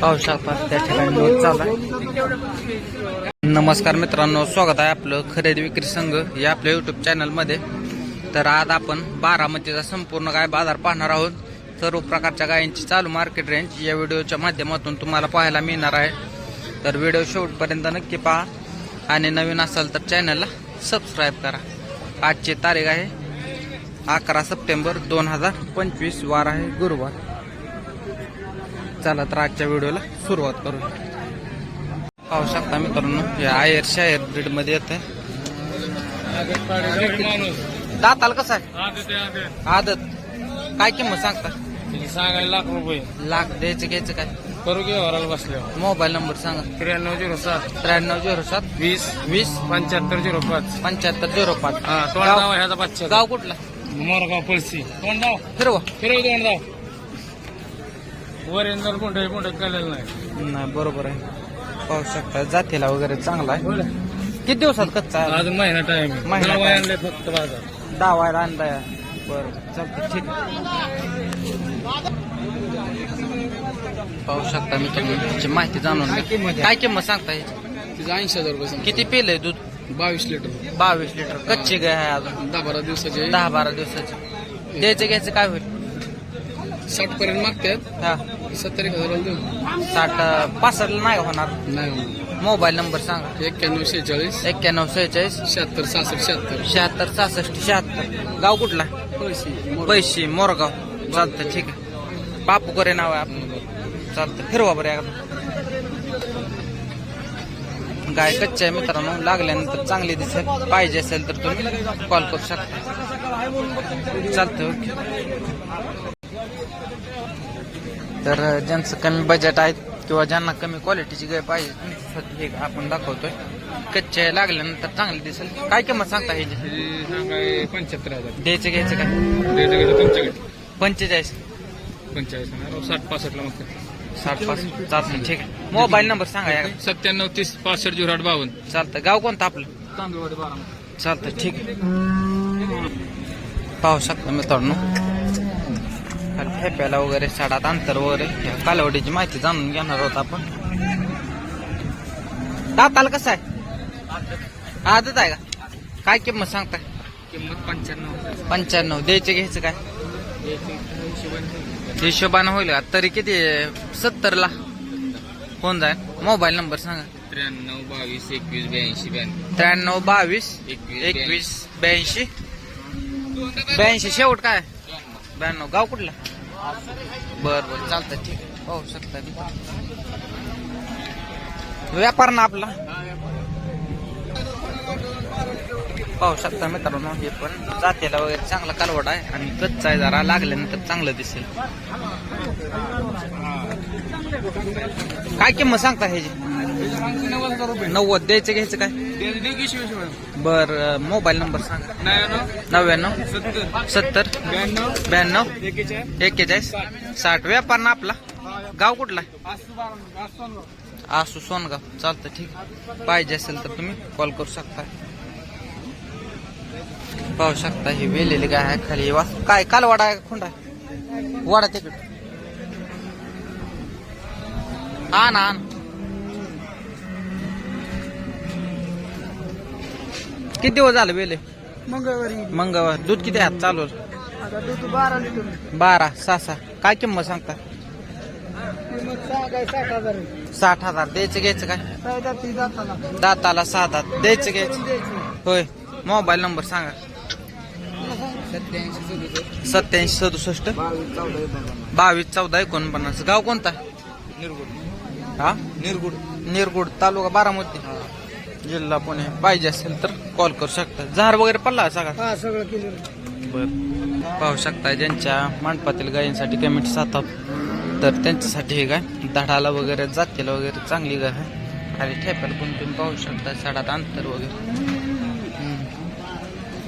पाहू शकता त्या ठिकाणी चालू नमस्कार मित्रांनो स्वागत आहे आपलं खरेदी विक्री संघ या आपल्या युट्यूब चॅनलमध्ये तर आज आपण बारामतीचा संपूर्ण गाय बाजार पाहणार आहोत. सर्व प्रकारच्या गायींची चालू मार्केट रेंज या व्हिडिओच्या माध्यमातून तुम्हाला पाहायला मिळणार आहे. तर व्हिडिओ शेवटपर्यंत नक्की पहा आणि नवीन असाल तर चॅनलला सबस्क्राईब करा. आजची तारीख आहे अकरा सप्टेंबर दोन हजार पंचवीस वार आहे गुरुवार. चला तर आजच्या व्हिडिओला सुरुवात करू. पाहू शकता मित्रांनो हे आयर शायर ब्रीडमध्ये येत आहे दाताल कसं आहे? आदत. काय किंमत सांगता? सांगायला लाख रुपये लाख द्यायचं घ्यायचं काय? करू घे वराला बसल्या मोबाईल नंबर सांगा. त्र्याण्णव झिरो सात त्र्याण्णव झिरो सात वीस वीस पंच्याहत्तर झिरो पाच. पंच्याहत्तर झिरो पाच. हा गाव- ह्याचा कुठला? मोरगाव पळशी. तोंड नाव? फिरवा. फिरव तोंड नाव. वरेंद्र कोणत्याही कोणत्या केलेलं नाही. नाही बरोबर आहे. पाहू शकता जातीला वगैरे चांगला आहे. किती दिवसात कच्चा आहे? अजून महिना टाइम महिना time. आणले फक्त बाजार. दावायला आणलाय. बरं चालतं ठीक आहे. पाहू शकता मी त्याची माहिती जाणून. काय किंमत सांगता याची? तिचं ऐंशी हजार रुपये किती पेलंय दूध? बावीस लिटर. बावीस लिटर. कच्ची गाय आहे अजून. दहा बारा दिवसाचे दहा बारा दिवसाची. द्यायचं घ्यायचं काय होईल? साठ पर्यंत मागतात हा. सत्तर एक हजार देऊ साठ पासष्ट नाही होणार. नाही मोबाईल नंबर सांगा. एक्क्याण्णव शेहेचाळीस. एक्क्याण्णव सेहेचाळीस शहात्तर सहासष्ट शहात्तर. शहात्तर सहासष्ट शहात्तर. गाव कुठला? पैसे मोरगाव. चालतं ठीक आहे. बापू करे नाव आहे आपलं. चालतं फिरवा बरं एकदा. गाय कच्ची आहे मित्रांनो. लागल्यानंतर चांगली दिसेल. पाहिजे असेल तर तुम्ही कॉल करू शकता. चालतं ओके. तर ज्यांचं कमी बजेट आहे किंवा ज्यांना कमी क्वालिटीची गाय पाहिजे तुमच्यासाठी हे आपण दाखवतोय. कच्ची लागल्यानंतर चांगली दिसेल. काय किंमत सांगता ह्याची? सांगाय पंच्याहत्तर हजार. द्यायचं घ्यायचं काय? द्यायचं का तुमच्याकडे पंचेचाळीस. पंचेचाळीस साठ पासष्टला मग साठ पाच चालतं ठीक आहे. मोबाईल नंबर सांगा या. सत्त्याण्णव तीस पासष्ट झिरो आठ बावन्न. चालतं. गाव कोणतं आपलं? तांदूळवाडी बारा. चालतं. ठीक आहे. पाहू शकता मित्रांनो. खाली फेप्याला वगैरे साडात अंतर वगैरे कालवडीची माहिती जाणून घेणार आहोत आपण. दाताल कसं आहे? आदत आहे का? काय किंमत सांगताय? किंमत पंच्याण्णव. पंच्याण्णव. द्यायचं घ्यायचं काय? हिशोबानं होईल का? तरी किती? सत्तर ला होऊन जाईल मोबाईल नंबर सांगा. त्र्याण्णव बावीस एकवीस ब्याऐंशी ब्याण्णव. त्र्याण्णव बावीस एकवीस ब्याऐंशी. ब्याऐंशी शेवट काय? ब्याण्णव. गाव कुठला? बर बर चालतं ठीक आहे. हो, पाहू शकता व्यापार ना आपला? हो, पाहू शकता मित्रांनो हे पण जातीला वगैरे चांगला कालवड आहे आणि कच्चा आहे जरा लागल्यानंतर चांगलं दिसेल. काय किंमत सांगता ह्याची? नव्वद द्यायचं घ्यायचं काय? बर मोबाईल नंबर सांगा. नव्याण्णव सत्तर ब्याण्णव एक्केचाळीस साठ. व्यापार ना आपला गाव कुठला आसू सोनगाव. चालतं ठीक पाहिजे असेल तर तुम्ही कॉल करू शकता. पाहू शकता ही वेलेली गाय आहे खाली. वा काय कालवाडा आहे खुंडा वाडा तिकडे. आण आण. किती दिवस झाले वेले मंगळवारी मंगळवार. दूध किती आहे चालू? आता दूध बारा लिटर. बारा सहा सहा. काय किंमत सांगता? किंमत सांगाय साठ हजार साठ हजार. द्यायचं घ्यायचं काय? फायदा ती जाताना दाताला सहा दात द्यायचं घ्यायचं. होय. मोबाईल नंबर सांगा. सत्याऐंशी सदुसष्ट. सत्याऐंशी सदुसष्ट. बावीस चौदा एकोणपन्नास. बावीस चौदा एकोणपन्नास. गाव कोणता? निरगुड. हा? निरगुड. निरगुड. तालुका बारामती. जिल्हा पुणे. पाहिजे असेल तर कॉल करू शकता. झाड वगैरे पडला सगळा हा सगळं केलं बर. पाहू शकता ज्यांच्या मंडपातील गायींसाठी कमेंट जातात तर त्यांच्यासाठी हे गाय धडाला वगैरे जातीला वगैरे चांगली गाय आहे. खाली ठेप्याला पण तुम्ही पाहू शकता सडात अंतर वगैरे.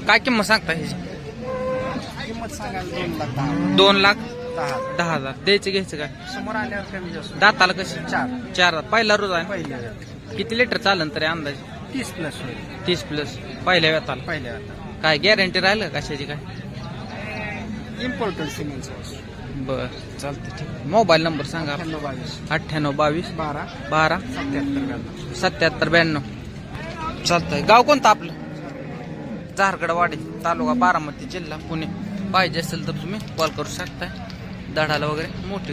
काय किंमत सांगता ह्याची? किंमत सांगायला दोन लाख दहा दोन लाख दहा हजार. द्यायचं घ्यायचं काय? समोर आल्यावर कमी जास्त. दाताला कशी? चार. चार. पहिला रोज आहे पहिल्या किती लिटर चालन तरी अंदाज? तीस प्लस होईल. तीस प्लस पहिल्या व्यताला पहिल्या काय गॅरंटी राहिलं का कशाची काय? इम्पॉर्टंट सिमेंटचं बर. चालतं ठीक. मोबाईल नंबर सांगा. अठ्ठ्याण्णव बावीस. अठ्ठ्याण्णव बावीस. बारा. बारा. सत्याहत्तर ब्याण्णव. सत्याहत्तर ब्याण्णव. चालतंय. गाव कोणतं आपलं? झारगडवाडी तालुका बारामती जिल्हा पुणे. पाहिजे असेल तर तुम्ही कॉल करू शकताय. दडाला वगैरे? मोठी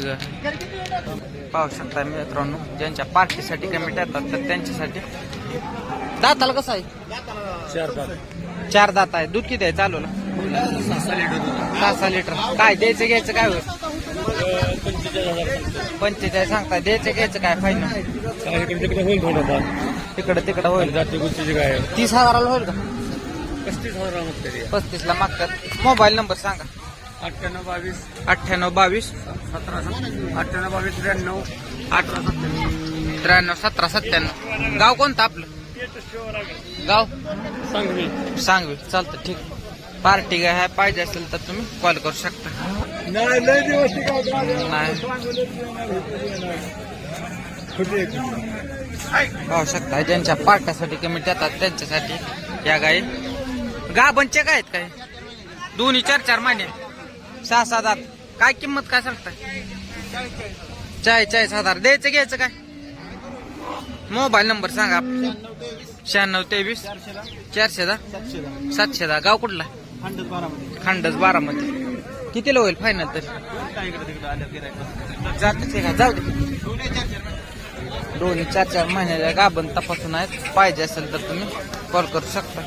पाहू शकताय मित्रांनो ज्यांच्या पार्टीसाठी कमिटी येतात तर त्यांच्यासाठी. दाताला कसं आहे? चार पाच चार दात आहे. दूध किती आहे? चालू ना. सहा सहा लिटर. काय द्यायचं घ्यायचं काय होईल? पंचेचाळीस सांगताय. द्यायचं घ्यायचं काय फायनल तिकडे तिकडं होईल. तीस हजाराला होईल का? पस्तीस हजार तरी पस्तीस ला मागतात. मोबाईल नंबर सांगा. अठ्ठ्याण्णव बावीस. अठ्ठ्याण्णव बावीस. सतरा अठ्ठ्याण्णव बावीस त्र्याण्णव. अठरा त्र्याण्णव सतरा सत्त्याण्णव. गाव कोणतं आपलं? गाव? सांगवी. सांगवी. चालतं ठीक. पार्टी काय आहे पाहिजे असेल तर तुम्ही कॉल करू शकता. पाहू शकता ज्यांच्या पार्ट्यासाठी कमिटी येतात त्यांच्यासाठी या गाई. गाबनचे काय आहेत काय? दोन्ही चार चार महिने सहा सात आठ. काय किंमत काय सांगताय? चाळीस चाळीस हजार. द्यायचं घ्यायचं काय? मोबाईल नंबर सांगा. शहाण्णव तेवीस चारशे दहा सातशे दहा. गाव कुठला? हंड्रेड बारामध्ये किती बारामध्ये कितीला होईल फायनल तर? काय जातच का? जाऊ दे. दोन्ही चार चार महिन्याच्या गाभण तपासून आहेत. पाहिजे असेल तर तुम्ही कॉल करू शकता.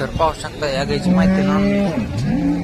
तर पाहू शकता या गायची माहिती ना.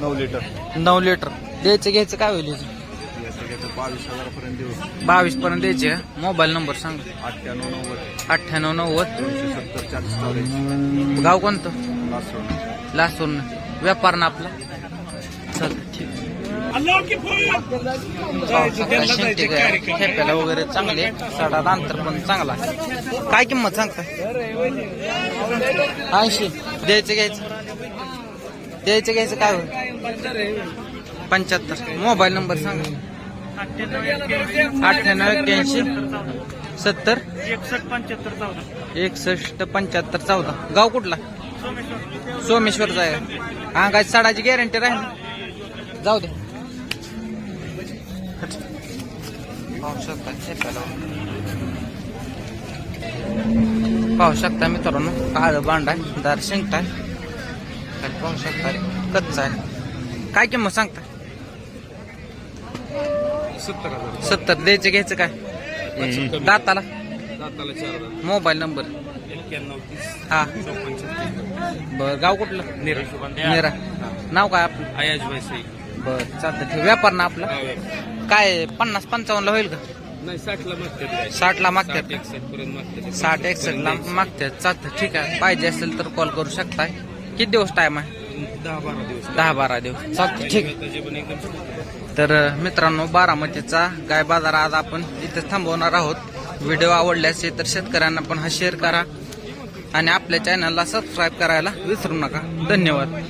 नऊ लिटर नऊ लिटर द्यायचं घ्यायचं काय होईल? बावीस हजारापर्यंत देऊ. बावीस पर्यंत द्यायचे? मोबाईल नंबर सांग. अठ्ठ्याण्णव नव्वद. अठ्ठ्याण्णव नव्वद. दोनशे सत्तर चाळीस चौऱ्याऐंशी. गाव कोणतं? लासूर. लासून व्यापार ना आपला. चालतं ठीक. ठेप्याला वगैरे चांगले. साडा अंतर पण चांगला. काय किंमत सांगता ऐंशी. द्यायचं घ्यायचं. द्यायचं घ्यायचं काय होईल? पंच्याहत्तर. मोबाईल नंबर सांगा. अठ्ठ्याण्णव एक्क्याऐंशी सत्तर एकसष्ट पंच्याहत्तर चौदा. एकसष्ट पंच्याहत्तर चौदा गाव कुठला? सोमेश्वरचा आहे हा काय साडाची गॅरंटी राहील? जाऊ दे. पाहू शकता पाहू शकता मित्रांनो काळ बांडा दार शिंकताय पाहू शकता कच्चा आहे. काय किंमत सांगता? सत्तर द्यायचं घ्यायचं काय? दाताला? Mobile number? हा. बर गाव कुठलं? नेरा. नाव काय आपलं? बर चालतं ठीक व्यापार ना आपला. काय पन्नास पंचावन्नला होईल का? एकसष्ट पर्यंत मागतात साठ एकसष्ट ला मागतात. चालतं ठीक आहे. पाहिजे असेल तर कॉल करू शकताय. किती दिवस टाइम आहे? दहा बारा दिवस. दहा बारा दिवस. चालतं ठीक. तर मित्रांनो बारामतीचा गाय बाजार आज आपण इथे थांबवणार आहोत. व्हिडिओ आवडले असेल तर शेतकऱ्यांना पण हा शेअर करा. आणि आपल्या चॅनलला सबस्क्राईब करायला विसरू नका. धन्यवाद.